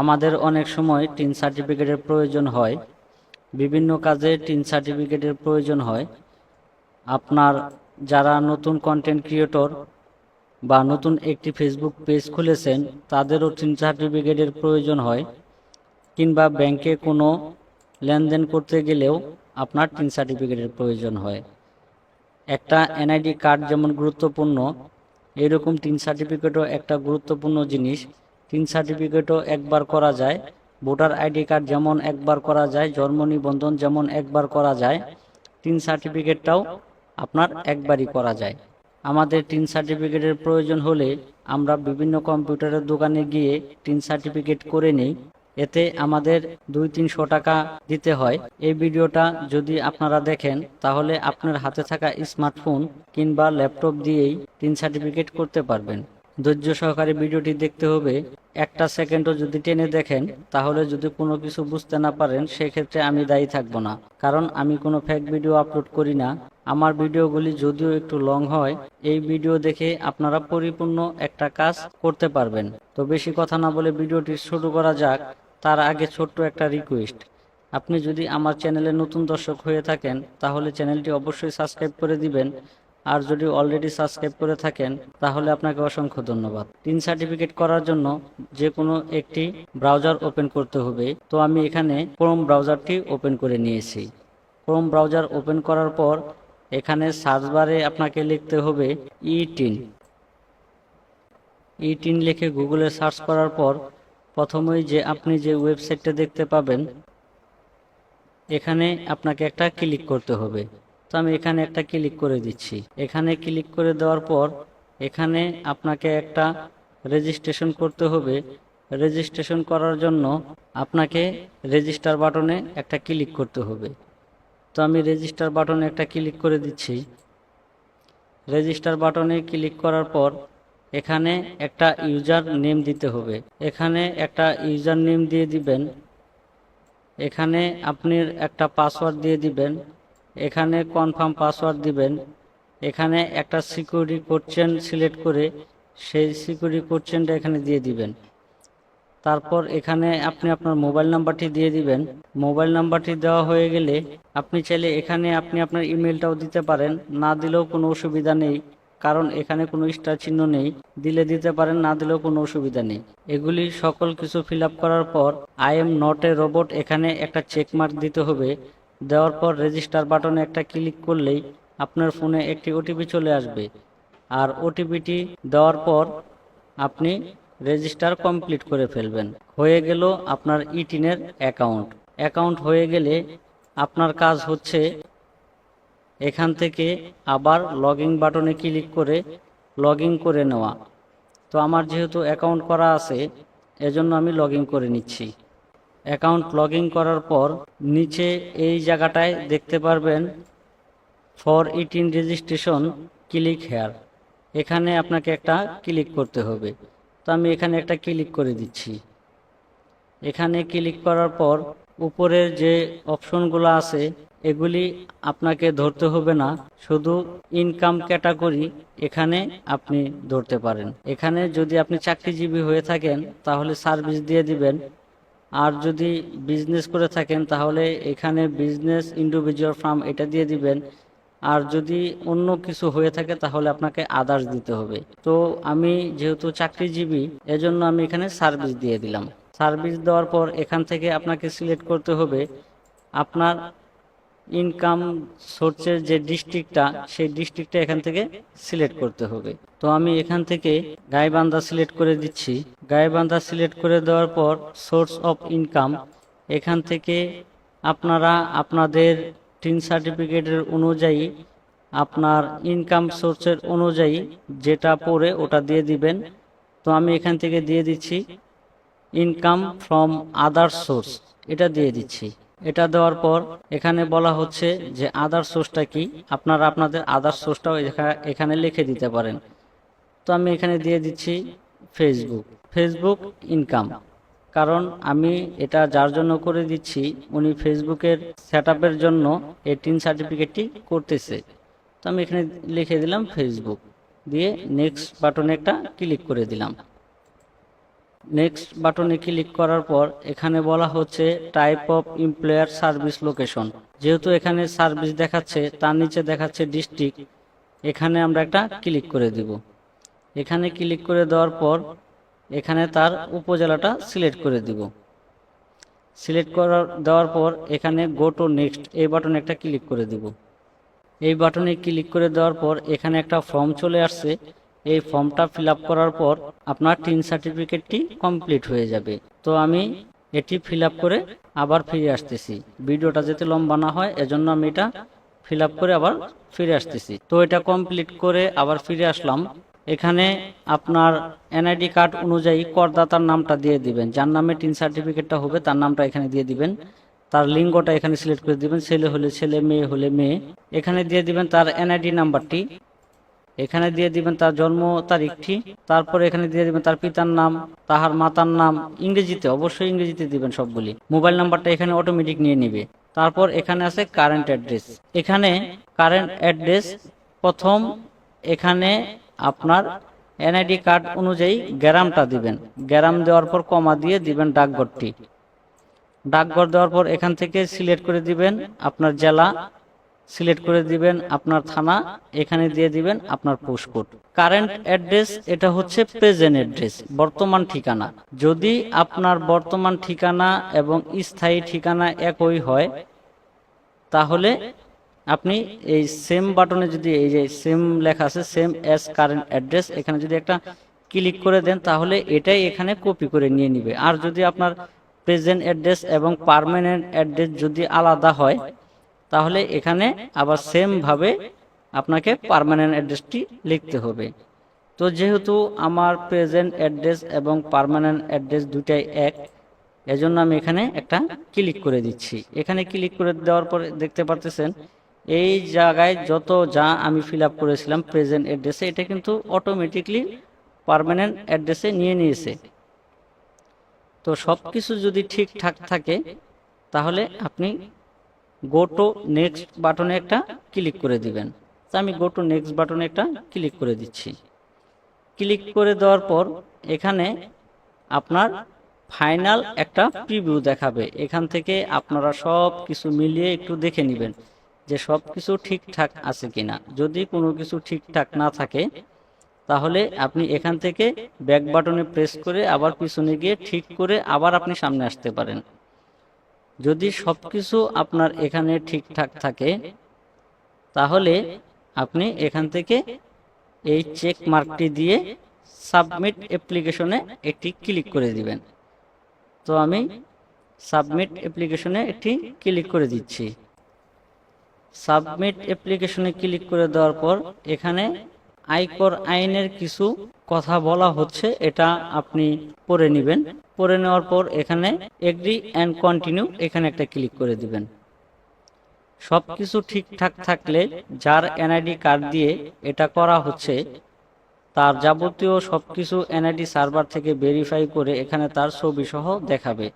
আমাদের অনেক সময় টিন সার্টিফিকেটের প্রয়োজন হয়। বিভিন্ন কাজে টিন সার্টিফিকেটের প্রয়োজন হয়। আপনার যারা নতুন কন্টেন্ট ক্রিয়েটর বা নতুন একটি ফেসবুক পেজ খুলেছেন, তাদেরও টিন সার্টিফিকেটের প্রয়োজন হয়। কিংবা ব্যাংকে কোনো লেনদেন করতে গেলেও আপনার টিন সার্টিফিকেটের প্রয়োজন হয়। একটা এনআইডি কার্ড যেমন গুরুত্বপূর্ণ, এরকম টিন সার্টিফিকেটও একটা গুরুত্বপূর্ণ জিনিস। টিন সার্টিফিকেটও একবার করা যায়। ভোটার আইডি কার্ড যেমন একবার করা যায়, জন্ম নিবন্ধন যেমন একবার করা যায় টিন সার্টিফিকেটটাও আপনার একবারই করা যায়। আমাদের টিন সার্টিফিকেটের প্রয়োজন হলে আমরা বিভিন্ন কম্পিউটারের দোকানে গিয়ে টিন সার্টিফিকেট করে নিই। এতে আমাদের দুই তিনশো টাকা দিতে হয়। এই ভিডিওটা যদি আপনারা দেখেন, তাহলে আপনার হাতে থাকা স্মার্টফোন কিংবা ল্যাপটপ দিয়েই টিন সার্টিফিকেট করতে পারবেন। ধৈর্য সহকারে ভিডিওটি দেখতে হবে। একটা সেকেন্ডও যদি টেনে দেখেন, তাহলে যদি কোনো কিছু বুঝতে না পারেন, সেক্ষেত্রে আমি দায়ী থাকব না। কারণ আমি কোনো ফেক ভিডিও আপলোড করি না। আমার ভিডিওগুলি যদিও একটু লং হয়, এই ভিডিও দেখে আপনারা পরিপূর্ণ একটা কাজ করতে পারবেন। তো বেশি কথা না বলে ভিডিওটি শুরু করা যাক। তার আগে ছোট্ট একটা রিকোয়েস্ট আপনি যদি আমার চ্যানেলে নতুন দর্শক হয়ে থাকেন, তাহলে চ্যানেলটি অবশ্যই সাবস্ক্রাইব করে দিবেন। আর যদি অলরেডি সাবস্ক্রাইব করে থাকেন, তাহলে আপনাকে অসংখ্য ধন্যবাদ। টিন সার্টিফিকেট করার জন্য যে কোনো একটি ব্রাউজার ওপেন করতে হবে। তো আমি এখানে ক্রোম ব্রাউজারটি ওপেন করে নিয়েছি। ক্রোম ব্রাউজার ওপেন করার পর এখানে সার্চ বারে আপনাকে লিখতে হবে ই টিন ই টিন লিখে গুগলে সার্চ করার পর প্রথমেই যে আপনি যে ওয়েবসাইটটা দেখতে পাবেন, এখানে আপনাকে একটা ক্লিক করতে হবে। আমি এখানে একটা ক্লিক করে দিচ্ছি। এখানে ক্লিক করে দেওয়ার পর এখানে আপনাকে একটা রেজিস্ট্রেশন করতে হবে। রেজিস্ট্রেশন করার জন্য আপনাকে রেজিস্টার বাটনে একটা ক্লিক করতে হবে। তো আমি রেজিস্টার বাটনে একটা ক্লিক করে দিচ্ছি। রেজিস্টার বাটনে ক্লিক করার পর এখানে একটা ইউজার নেম দিতে হবে। এখানে একটা ইউজার নেম দিয়ে দিবেন। এখানে আপনি একটা পাসওয়ার্ড দিয়ে দিবেন। এখানে কনফার্ম পাসওয়ার্ড দিবেন। এখানে একটা সিকিউরিটি কোশ্চেন সিলেক্ট করে সেই সিকিউরিটি কোশ্চেনটা এখানে দিয়ে দিবেন। তারপর এখানে আপনি আপনার মোবাইল নাম্বারটি দিয়ে দিবেন। মোবাইল নাম্বারটি দেওয়া হয়ে গেলে আপনি চাইলে এখানে আপনি আপনার ইমেলটাও দিতে পারেন। না দিলেও কোনো অসুবিধা নেই, কারণ এখানে কোনো স্টার চিহ্ন নেই। দিলে দিতে পারেন, না দিলেও কোনো অসুবিধা নেই। এগুলি সকল কিছু ফিল করার পর I am not a robot এখানে একটা চেক মার্ক দিতে হবে। দেওয়ার পর রেজিস্টার বাটনে একটা ক্লিক করলেই আপনার ফোনে একটি ওটিপি চলে আসবে। আর ওটিপিটি দেওয়ার পর আপনি রেজিস্টার কমপ্লিট করে ফেলবেন। হয়ে গেল আপনার ইটিনের অ্যাকাউন্ট অ্যাকাউন্ট হয়ে গেলে আপনার কাজ হচ্ছে এখান থেকে আবার লগইন বাটনে ক্লিক করে লগ করে নেওয়া। তো আমার যেহেতু অ্যাকাউন্ট করা আছে, এজন্য আমি লগ করে নিচ্ছি। অ্যাকাউন্ট লগ করার পর নিচে এই জায়গাটায় দেখতে পারবেন for it in registration click here. এখানে আপনাকে একটা ক্লিক করতে হবে। তো আমি এখানে একটা ক্লিক করে দিচ্ছি। এখানে ক্লিক করার পর উপরের যে অপশনগুলো আছে, এগুলি আপনাকে ধরতে হবে না। শুধু ইনকাম ক্যাটাগরি এখানে আপনি ধরতে পারেন। এখানে যদি আপনি চাকরিজীবী হয়ে থাকেন, তাহলে সার্ভিস দিয়ে দিবেন। আর যদি বিজনেস করে থাকেন, তাহলে এখানে বিজনেস ইন্ডিভিজুয়াল ফার্ম এটা দিয়ে দিবেন। আর যদি অন্য কিছু হয়ে থাকে, তাহলে আপনাকে আদার্স দিতে হবে। তো আমি যেহেতু চাকরিজীবী, এজন্য আমি এখানে সার্ভিস দিয়ে দিলাম। সার্ভিস দেওয়ার পর এখান থেকে আপনাকে সিলেক্ট করতে হবে। আপনার ইনকাম সোর্সের যে ডিস্ট্রিক্টটা সেই ডিস্ট্রিক্টটা এখান থেকে সিলেক্ট করতে হবে। তো আমি এখান থেকে গাইবান্ধা সিলেক্ট করে দিচ্ছি। গাইবান্ধা সিলেক্ট করে দেওয়ার পর সোর্স অফ ইনকাম এখান থেকে আপনারা আপনাদের টিন সার্টিফিকেটের অনুযায়ী, আপনার ইনকাম সোর্সের অনুযায়ী যেটা পড়ে ওটা দিয়ে দিবেন। তো আমি এখান থেকে দিয়ে দিচ্ছি ইনকাম ফ্রম আদার সোর্স এটা দিয়ে দিচ্ছি। এটা দেওয়ার পর এখানে বলা হচ্ছে যে আদার সোর্সটা কি? আপনারা আপনাদের আদার সোর্সটাও এখা- এখানে লিখে দিতে পারেন। তো আমি এখানে দিয়ে দিচ্ছি ফেসবুক ফেসবুক ইনকাম কারণ আমি এটা যার জন্য করে দিচ্ছি, উনি ফেসবুকের সেট জন্য এই টিন সার্টিফিকেটটি করতেছে। তো আমি এখানে লিখে দিলাম ফেসবুক দিয়ে নেক্সট বাটনে একটা ক্লিক করে দিলাম। নেক্সট বাটনে ক্লিক করার পর এখানে বলা হচ্ছে type of employer service location যেহেতু এখানে সার্ভিস দেখাচ্ছে, তার নিচে দেখাচ্ছে ডিস্ট্রিক্ট এখানে আমরা একটা ক্লিক করে দিব। এখানে ক্লিক করে দেওয়ার পর এখানে তার উপজেলাটা সিলেক্ট করে দিব। সিলেক্ট করার, দেওয়ার পর এখানে গো টু নেক্সট এই বাটনে একটা ক্লিক করে দিব। এই বাটনে ক্লিক করে দেওয়ার পর এখানে একটা ফর্ম চলে আসছে। এই ফর্মটা ফিল করার পর আপনার টিন সার্টিফিকেটটি কমপ্লিট হয়ে যাবে। তো আমি এটি ফিল করে আবার ফিরে আসতেছি। ভিডিওটা যাতে লম্বা না হয়, এজন্য আমি এটা ফিল করে আবার ফিরে আসতেছি। তো এটা কমপ্লিট করে আবার ফিরে আসলাম। এখানে আপনার এনআইডি কার্ড অনুযায়ী করদাতার নামটা দিয়ে দিবেন। যার নামে টিন সার্টিফিকেটটা হবে, তার নামটা এখানে দিয়ে দিবেন। তার লিঙ্গটা এখানে সিলেক্ট করে দিবেন। ছেলে হলে ছেলে, মেয়ে হলে মেয়ে। এখানে দিয়ে দিবেন তার এনআইডি নাম্বারটি। এখানে দিয়ে দিবেন তার জন্ম তারিখটি তারপর এখানে দিয়ে দিবেন তার পিতার নাম, তাহার মাতার নাম, ইংরেজিতে, অবশ্যই ইংরেজিতে দিবেন সবগুলি। মোবাইল নাম্বারটা এখানে অটোমেটিক নিয়ে নিবে। তারপর এখানে আছে কারেন্ট অ্যাড্রেস এখানে কারেন্ট অ্যাড্রেস প্রথম এখানে আপনার এনআইডি কার্ড অনুযায়ী গ্রামটা দিবেন। গ্রাম দেওয়ার পর কমা দিয়ে দিবেন ডাকঘরটি। ডাকঘর দেওয়ার পর এখান থেকে সিলেক্ট করে দিবেন আপনার জেলা সিলেক্ট করে দিবেন আপনার থানা, এখানে দিয়ে দিবেন আপনার পোস্টকোড কারেন্ট অ্যাড্রেস এটা হচ্ছে প্রেজেন্ট অ্যাড্রেস বর্তমান ঠিকানা। যদি আপনার বর্তমান ঠিকানা এবং স্থায়ী ঠিকানা একই হয়, তাহলে আপনি এই সেম বাটনে যদি এই যে সেম লেখা আছে সেম অ্যাজ কারেন্ট অ্যাড্রেস এখানে যদি একটা ক্লিক করে দেন, তাহলে এটাই এখানে কপি করে নিয়ে নিবে। আর যদি আপনার প্রেজেন্ট অ্যাড্রেস এবং পার্মানেন্ট অ্যাড্রেস যদি আলাদা হয় তাহলে এখানে আবার সেম ভাবে আপনাকে পার্মানেন্ট অ্যাড্রেসটি লিখতে হবে। তো যেহেতু আমার প্রেজেন্ট অ্যাড্রেস এবং পারমানেন্ট অ্যাড্রেস দুটাই এক এজন্য আমি এখানে একটা ক্লিক করে দিচ্ছি। এখানে ক্লিক করে দেওয়ার পরে দেখতে পারতেছেন এই জায়গায় যত যা আমি ফিল আপ করেছিলাম প্রেজেন্ট অ্যাড্রেসে এটা কিন্তু অটোমেটিকলি পারমানেন্ট অ্যাড্রেসে নিয়ে নিয়েছে। তো সব কিছু যদি ঠিকঠাক থাকে তাহলে আপনি গো টু নেক্সট বাটনে একটা ক্লিক করে দিবেন। তো আমি গো টু নেক্সট বাটনে একটা ক্লিক করে দিচ্ছি। ক্লিক করে দেওয়ার পর এখানে আপনার ফাইনাল একটা প্রিভিউ দেখাবে। এখান থেকে আপনারা সব কিছু মিলিয়ে একটু দেখে নেবেন যে সব কিছু ঠিকঠাক আছে কিনা। যদি কোনো কিছু ঠিকঠাক না থাকে, তাহলে আপনি এখান থেকে ব্যাক বাটনে প্রেস করে আবার পিছনে গিয়ে ঠিক করে আবার আপনি সামনে আসতে পারেন। যদি সবকিছু আপনার এখানে ঠিকঠাক থাকে, তাহলে আপনি এখান থেকে এই চেক মার্কটি দিয়ে সাবমিট অ্যাপ্লিকেশনে একটি ক্লিক করে দিবেন। তো আমি সাবমিট অ্যাপ্লিকেশনে একটি ক্লিক করে দিচ্ছি। সাবমিট অ্যাপ্লিকেশনে ক্লিক করে দেওয়ার পর এখানে আয়কর আইনের কিছু কথা বলা হচ্ছে, এটা আপনি পড়ে নেবেন। পড়ে নেওয়ার পর এখানে এগ্রি অ্যান্ড কন্টিনিউ এখানে একটা ক্লিক করে দিবেন। সব কিছু ঠিকঠাক থাকলে যার এনআইডি কার্ড দিয়ে এটা করা হচ্ছে, তার যাবতীয় সব কিছু এনআইডি সার্ভার থেকে ভেরিফাই করে এখানে তার ছবি সহ দেখাবে।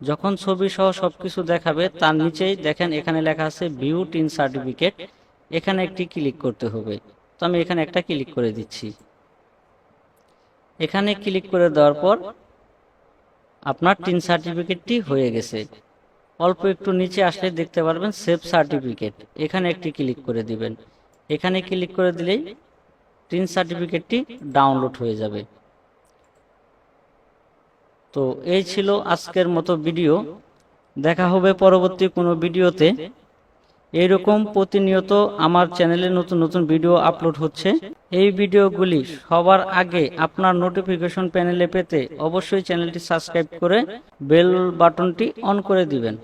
যখন ছবি সহ সব কিছু দেখাবে, তার নিচেই দেখেন এখানে লেখা আছে ভিউ টিন সার্টিফিকেট এখানে একটি ক্লিক করতে হবে। তো আমি এখানে একটা ক্লিক করে দিচ্ছি। এখানে ক্লিক করে দেওয়ার পর আপনার টিন সার্টিফিকেটটি হয়ে গেছে। অল্প একটু নিচে আসলে দেখতে পারবেন সেভ সার্টিফিকেট এখানে একটি ক্লিক করে দিবেন। এখানে ক্লিক করে দিলেই টিন সার্টিফিকেটটি ডাউনলোড হয়ে যাবে। তো এই ছিল আজকের মতো ভিডিও দেখা হবে পরবর্তী কোনো ভিডিওতে এইরকম প্রতিনিয়ত আমার চ্যানেলে নতুন নতুন ভিডিও আপলোড হচ্ছে। এই ভিডিওগুলি সবার আগে আপনার নোটিফিকেশন প্যানেলে পেতে অবশ্যই চ্যানেলটি সাবস্ক্রাইব করে বেল বাটনটি অন করে দিবেন।